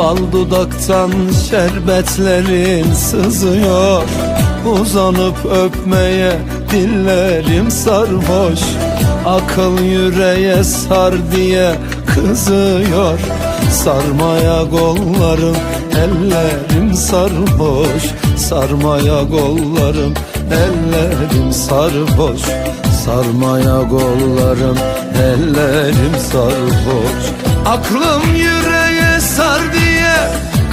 Bal dudaktan şerbetlerin sızıyor. Uzanıp öpmeye dillerim sarhoş. Akıl yüreğe sar diye kızıyor. Sarmaya kollarım ellerim sarhoş. Sarmaya kollarım ellerim sarhoş. Sarmaya kollarım ellerim sarhoş. Aklım yüreğe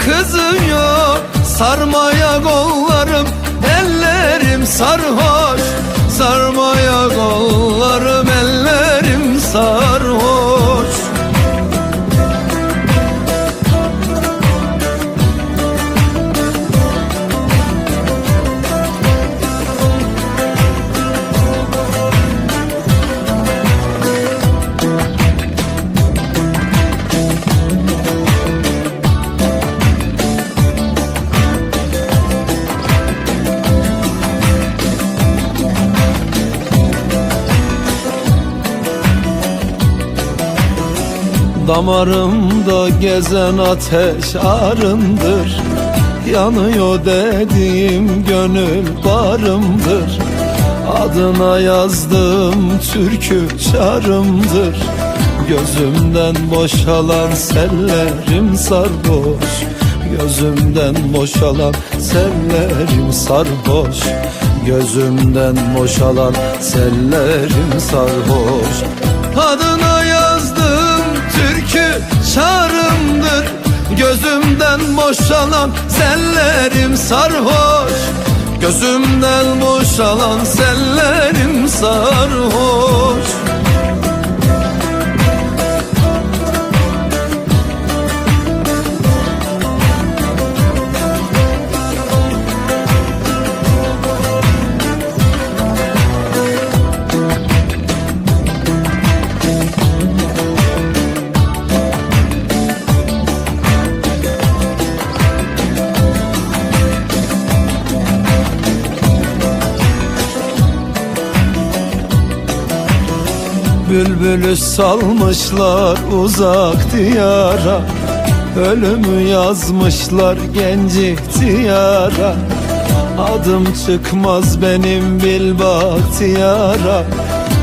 kızıyor Sarmaya kollarım ellerim sarhoş. Sarmaya kollarım ellerim sarhoş Damarımda gezen ateş arındır. Yanıyor dediğim gönül barımdır. Adına yazdığım türkü şarımdır Gözümden boşalan sellerim sarhoş. Gözümden boşalan sellerim sarhoş. Gözümden boşalan sellerim sarhoş. Adına çağrımdır. Gözümden boşalan sellerim sarhoş. Gözümden boşalan sellerim sarhoş Bülbülü salmışlar uzak diyara. Ölümü yazmışlar genci diyara Adım çıkmaz benim bil bahtiyara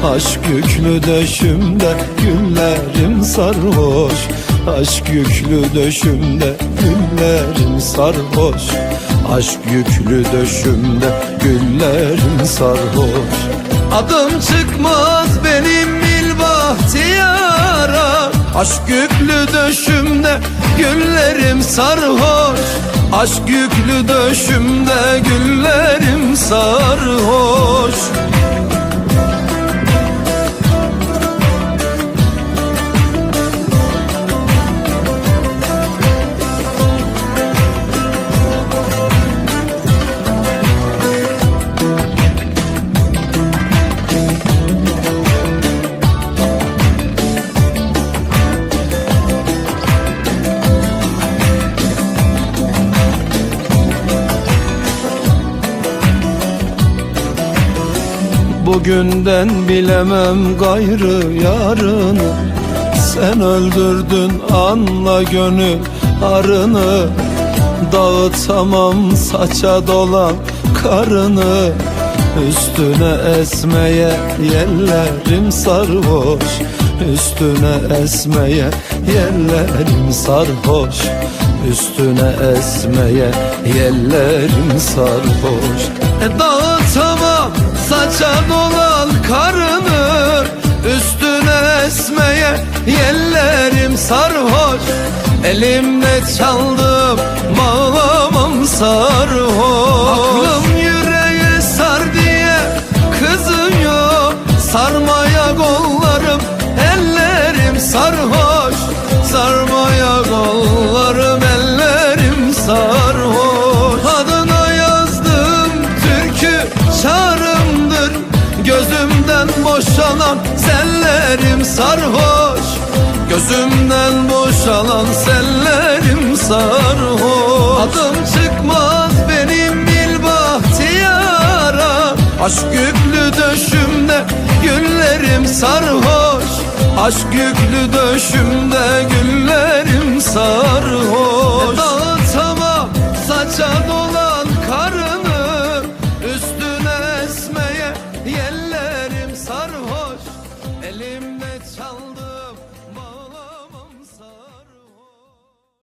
Aşk yüklü döşümde güllerim sarhoş. Aşk yüklü döşümde güllerim sarhoş. Aşk yüklü döşümde güllerim sarhoş. Adım çıkmaz benim bahtiyara Aşk yüklü döşümde güllerim sarhoş. Aşk yüklü döşümde güllerim sarhoş Bugünden bilemem gayrı yarını. Sen öldürdün anla gönül arını. Dağıtamam saça dolan karını. Üstüne esmeye yerlerim sarhoş. Üstüne esmeye yerlerim sarhoş. Üstüne esmeye yerlerim sarhoş. E, Dağıtamam saça dolan karını Üstüne esmeye yerlerim sarhoş. Elimde çaldım bağlamam sarhoş sarhoş Gözümden boşalan sellerim sarhoş. Adım çıkmaz benim il bahtiyara Aşk yüklü döşümde güllerim sarhoş. Aşk yüklü döşümde güllerim sarhoş. Dağıtamam saça